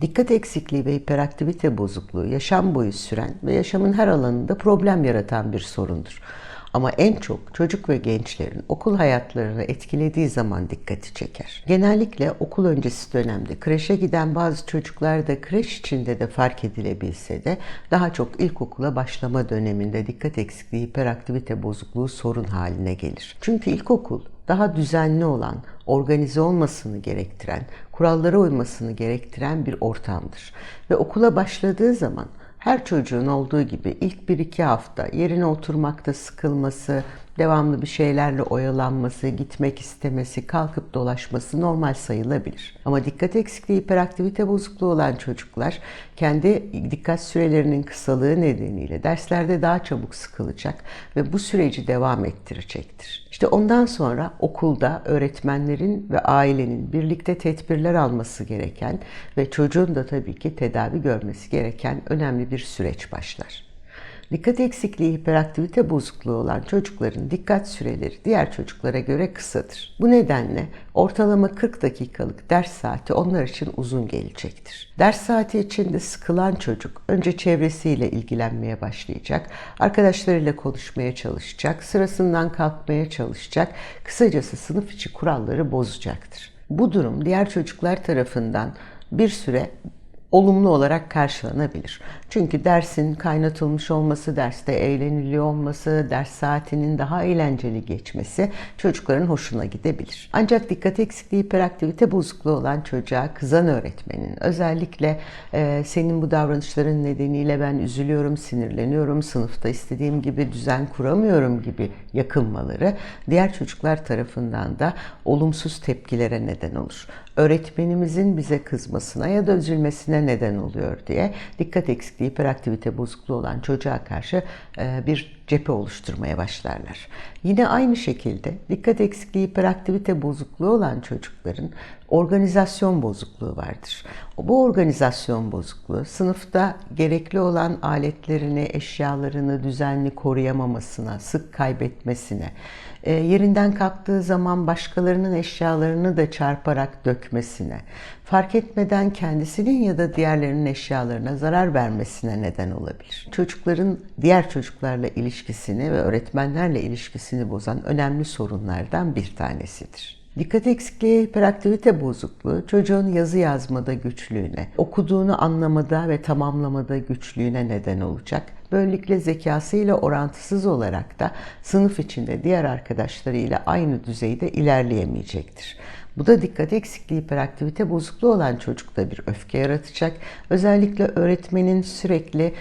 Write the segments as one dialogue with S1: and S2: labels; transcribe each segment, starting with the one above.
S1: Dikkat eksikliği ve hiperaktivite bozukluğu yaşam boyu süren ve yaşamın her alanında problem yaratan bir sorundur. Ama en çok çocuk ve gençlerin okul hayatlarını etkilediği zaman dikkati çeker. Genellikle okul öncesi dönemde kreşe giden bazı çocuklar da kreş içinde de fark edilebilse de daha çok ilkokula başlama döneminde dikkat eksikliği, hiperaktivite bozukluğu sorun haline gelir. Çünkü ilkokul daha düzenli olan, organize olmasını gerektiren, kurallara uymasını gerektiren bir ortamdır. Ve okula başladığı zaman her çocuğun olduğu gibi ilk bir iki hafta yerine oturmakta sıkılması, devamlı bir şeylerle oyalanması, gitmek istemesi, kalkıp dolaşması normal sayılabilir. Ama dikkat eksikliği, hiperaktivite bozukluğu olan çocuklar kendi dikkat sürelerinin kısalığı nedeniyle derslerde daha çabuk sıkılacak ve bu süreci devam ettirecektir. İşte ondan sonra okulda öğretmenlerin ve ailenin birlikte tedbirler alması gereken ve çocuğun da tabii ki tedavi görmesi gereken önemli bir süreç başlar. Dikkat eksikliği, hiperaktivite bozukluğu olan çocukların dikkat süreleri diğer çocuklara göre kısadır. Bu nedenle ortalama 40 dakikalık ders saati onlar için uzun gelecektir. Ders saati içinde sıkılan çocuk önce çevresiyle ilgilenmeye başlayacak, arkadaşlarıyla konuşmaya çalışacak, sırasından kalkmaya çalışacak, kısacası sınıf içi kuralları bozacaktır. Bu durum diğer çocuklar tarafından bir süre olumlu olarak karşılanabilir. Çünkü dersin kaynatılmış olması, derste eğleniliyor olması, ders saatinin daha eğlenceli geçmesi çocukların hoşuna gidebilir. Ancak dikkat eksikliği, hiperaktivite bozukluğu olan çocuğa kızan öğretmenin özellikle e, senin bu davranışların nedeniyle ben üzülüyorum, sinirleniyorum, sınıfta istediğim gibi düzen kuramıyorum gibi yakınmaları diğer çocuklar tarafından da olumsuz tepkilere neden olur. Öğretmenimizin bize kızmasına ya da üzülmesine neden oluyor diye dikkat eksikliği, hiperaktivite bozukluğu olan çocuğa karşı bir cephe oluşturmaya başlarlar. Yine aynı şekilde dikkat eksikliği, hiperaktivite bozukluğu olan çocukların organizasyon bozukluğu vardır. Bu organizasyon bozukluğu sınıfta gerekli olan aletlerini, eşyalarını düzenli koruyamamasına, sık kaybetmesine, yerinden kalktığı zaman başkalarının eşyalarını da çarparak dökmesine, fark etmeden kendisinin ya da diğerlerinin eşyalarına zarar vermesine neden olabilir. Çocukların diğer çocuklarla ilişkisini ve öğretmenlerle ilişkisini bozan önemli sorunlardan bir tanesidir. Dikkat eksikliği, hiperaktivite bozukluğu çocuğun yazı yazmada güçlüğüne, okuduğunu anlamada ve tamamlamada güçlüğüne neden olacak. Böylelikle zekasıyla orantısız olarak da sınıf içinde diğer arkadaşlarıyla aynı düzeyde ilerleyemeyecektir. Bu da dikkat eksikliği, hiperaktivite bozukluğu olan çocukta bir öfke yaratacak. Özellikle öğretmenin sürekli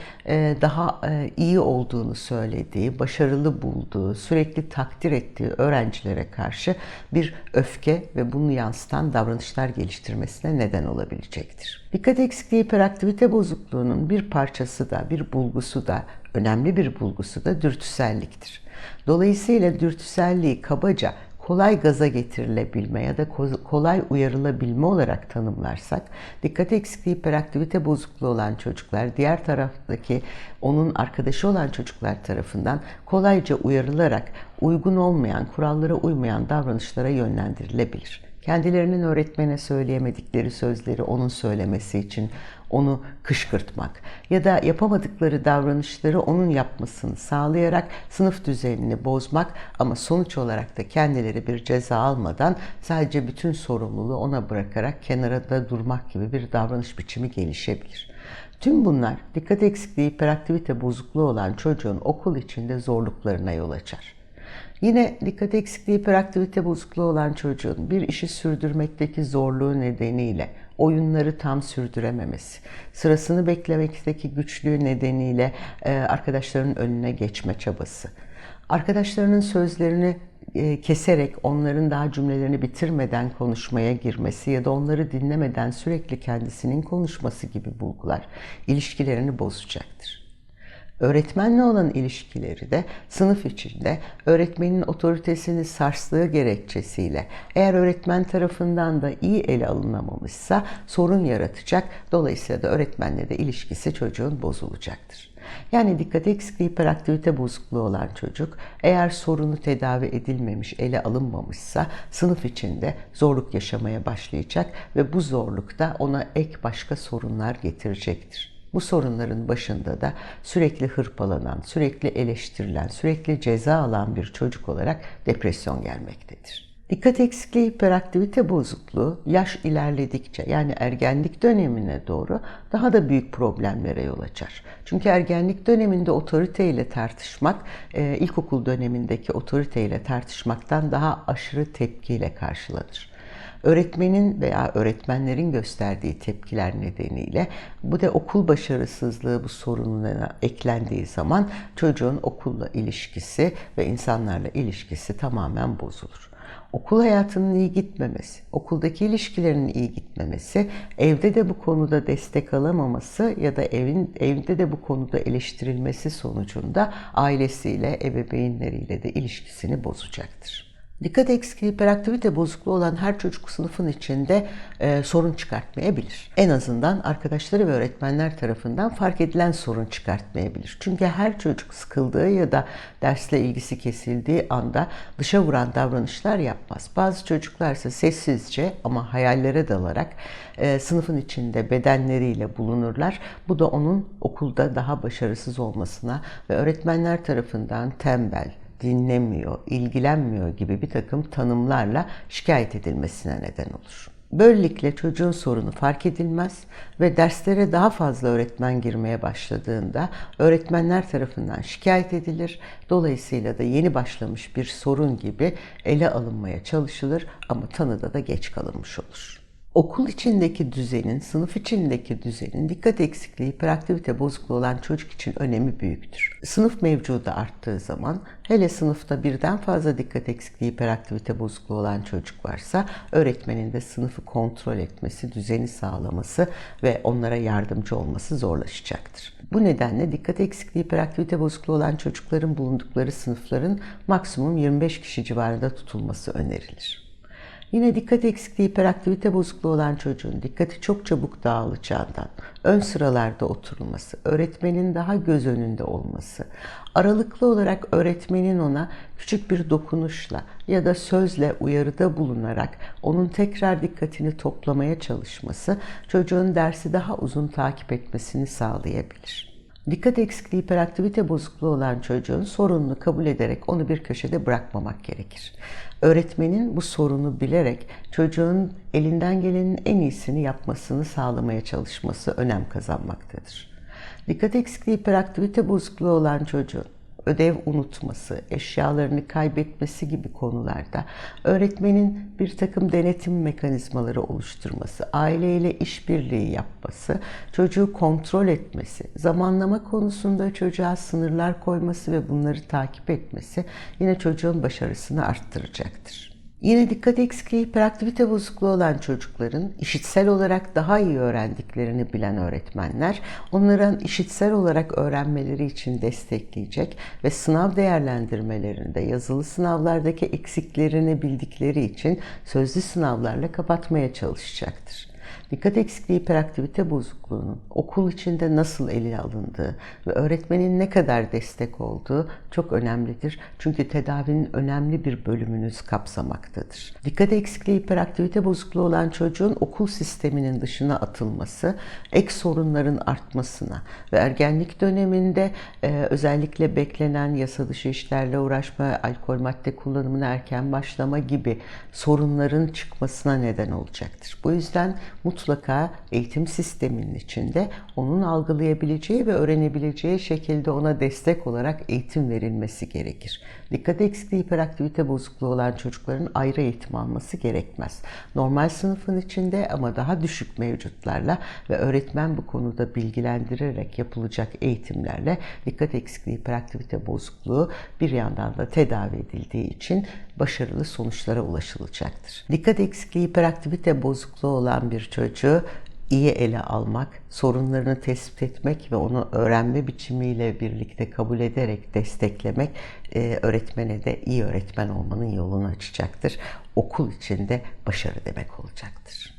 S1: daha iyi olduğunu söylediği, başarılı bulduğu, sürekli takdir ettiği öğrencilere karşı bir öfke ve bunu yansıtan davranışlar geliştirmesine neden olabilecektir. Dikkat eksikliği, hiperaktivite bozukluğunun bir parçası da, bir bulgusu da, önemli bir bulgusu da dürtüselliktir. Dolayısıyla dürtüselliği kabaca kolay gaza getirilebilme ya da kolay uyarılabilme olarak tanımlarsak, dikkat eksikliği, hiperaktivite bozukluğu olan çocuklar diğer taraftaki onun arkadaşı olan çocuklar tarafından kolayca uyarılarak uygun olmayan, kurallara uymayan davranışlara yönlendirilebilir kendilerinin öğretmene söyleyemedikleri sözleri onun söylemesi için onu kışkırtmak ya da yapamadıkları davranışları onun yapmasını sağlayarak sınıf düzenini bozmak ama sonuç olarak da kendileri bir ceza almadan sadece bütün sorumluluğu ona bırakarak kenara da durmak gibi bir davranış biçimi gelişebilir. Tüm bunlar dikkat eksikliği, hiperaktivite bozukluğu olan çocuğun okul içinde zorluklarına yol açar. Yine dikkat eksikliği, hiperaktivite bozukluğu olan çocuğun bir işi sürdürmekteki zorluğu nedeniyle oyunları tam sürdürememesi, sırasını beklemekteki güçlüğü nedeniyle arkadaşlarının önüne geçme çabası, arkadaşlarının sözlerini keserek onların daha cümlelerini bitirmeden konuşmaya girmesi ya da onları dinlemeden sürekli kendisinin konuşması gibi bulgular ilişkilerini bozacaktır. Öğretmenle olan ilişkileri de sınıf içinde öğretmenin otoritesini sarstığı gerekçesiyle eğer öğretmen tarafından da iyi ele alınamamışsa sorun yaratacak. Dolayısıyla da öğretmenle de ilişkisi çocuğun bozulacaktır. Yani dikkat eksikliği hiperaktivite bozukluğu olan çocuk eğer sorunu tedavi edilmemiş, ele alınmamışsa sınıf içinde zorluk yaşamaya başlayacak ve bu zorluk da ona ek başka sorunlar getirecektir. Bu sorunların başında da sürekli hırpalanan, sürekli eleştirilen, sürekli ceza alan bir çocuk olarak depresyon gelmektedir. Dikkat eksikliği hiperaktivite bozukluğu yaş ilerledikçe yani ergenlik dönemine doğru daha da büyük problemlere yol açar. Çünkü ergenlik döneminde otoriteyle tartışmak e, ilkokul dönemindeki otoriteyle tartışmaktan daha aşırı tepkiyle karşılanır öğretmenin veya öğretmenlerin gösterdiği tepkiler nedeniyle bu da okul başarısızlığı bu sorununa eklendiği zaman çocuğun okulla ilişkisi ve insanlarla ilişkisi tamamen bozulur okul hayatının iyi gitmemesi, okuldaki ilişkilerinin iyi gitmemesi, evde de bu konuda destek alamaması ya da evin evde de bu konuda eleştirilmesi sonucunda ailesiyle, ebeveynleriyle de ilişkisini bozacaktır. Dikkat eksikliği, hiperaktivite bozukluğu olan her çocuk sınıfın içinde e, sorun çıkartmayabilir. En azından arkadaşları ve öğretmenler tarafından fark edilen sorun çıkartmayabilir. Çünkü her çocuk sıkıldığı ya da dersle ilgisi kesildiği anda dışa vuran davranışlar yapmaz. Bazı çocuklar ise sessizce ama hayallere dalarak e, sınıfın içinde bedenleriyle bulunurlar. Bu da onun okulda daha başarısız olmasına ve öğretmenler tarafından tembel, dinlemiyor, ilgilenmiyor gibi bir takım tanımlarla şikayet edilmesine neden olur. Böylelikle çocuğun sorunu fark edilmez ve derslere daha fazla öğretmen girmeye başladığında öğretmenler tarafından şikayet edilir. Dolayısıyla da yeni başlamış bir sorun gibi ele alınmaya çalışılır ama tanıda da geç kalınmış olur okul içindeki düzenin, sınıf içindeki düzenin dikkat eksikliği, hiperaktivite bozukluğu olan çocuk için önemi büyüktür. Sınıf mevcudu arttığı zaman, hele sınıfta birden fazla dikkat eksikliği, hiperaktivite bozukluğu olan çocuk varsa, öğretmenin de sınıfı kontrol etmesi, düzeni sağlaması ve onlara yardımcı olması zorlaşacaktır. Bu nedenle dikkat eksikliği, hiperaktivite bozukluğu olan çocukların bulundukları sınıfların maksimum 25 kişi civarında tutulması önerilir. Yine dikkat eksikliği, hiperaktivite bozukluğu olan çocuğun dikkati çok çabuk dağılacağından ön sıralarda oturulması, öğretmenin daha göz önünde olması, aralıklı olarak öğretmenin ona küçük bir dokunuşla ya da sözle uyarıda bulunarak onun tekrar dikkatini toplamaya çalışması çocuğun dersi daha uzun takip etmesini sağlayabilir. Dikkat eksikliği, hiperaktivite bozukluğu olan çocuğun sorununu kabul ederek onu bir köşede bırakmamak gerekir. Öğretmenin bu sorunu bilerek çocuğun elinden gelenin en iyisini yapmasını sağlamaya çalışması önem kazanmaktadır. Dikkat eksikliği, hiperaktivite bozukluğu olan çocuğun ödev unutması, eşyalarını kaybetmesi gibi konularda öğretmenin bir takım denetim mekanizmaları oluşturması, aileyle işbirliği yapması, çocuğu kontrol etmesi, zamanlama konusunda çocuğa sınırlar koyması ve bunları takip etmesi yine çocuğun başarısını arttıracaktır. Yine dikkat eksikliği, hiperaktivite bozukluğu olan çocukların işitsel olarak daha iyi öğrendiklerini bilen öğretmenler onların işitsel olarak öğrenmeleri için destekleyecek ve sınav değerlendirmelerinde yazılı sınavlardaki eksiklerini bildikleri için sözlü sınavlarla kapatmaya çalışacaktır. Dikkat eksikliği hiperaktivite bozukluğunun okul içinde nasıl ele alındığı ve öğretmenin ne kadar destek olduğu çok önemlidir. Çünkü tedavinin önemli bir bölümünü kapsamaktadır. Dikkat eksikliği hiperaktivite bozukluğu olan çocuğun okul sisteminin dışına atılması, ek sorunların artmasına ve ergenlik döneminde e, özellikle beklenen yasa dışı işlerle uğraşma, alkol madde kullanımına erken başlama gibi sorunların çıkmasına neden olacaktır. Bu yüzden mutlaka eğitim sisteminin içinde onun algılayabileceği ve öğrenebileceği şekilde ona destek olarak eğitim verilmesi gerekir. Dikkat eksikliği hiperaktivite bozukluğu olan çocukların ayrı eğitim alması gerekmez. Normal sınıfın içinde ama daha düşük mevcutlarla ve öğretmen bu konuda bilgilendirerek yapılacak eğitimlerle dikkat eksikliği hiperaktivite bozukluğu bir yandan da tedavi edildiği için başarılı sonuçlara ulaşılacaktır. Dikkat eksikliği hiperaktivite bozukluğu olan bir çocuğu iyi ele almak, sorunlarını tespit etmek ve onu öğrenme biçimiyle birlikte kabul ederek desteklemek e, öğretmene de iyi öğretmen olmanın yolunu açacaktır. Okul içinde başarı demek olacaktır.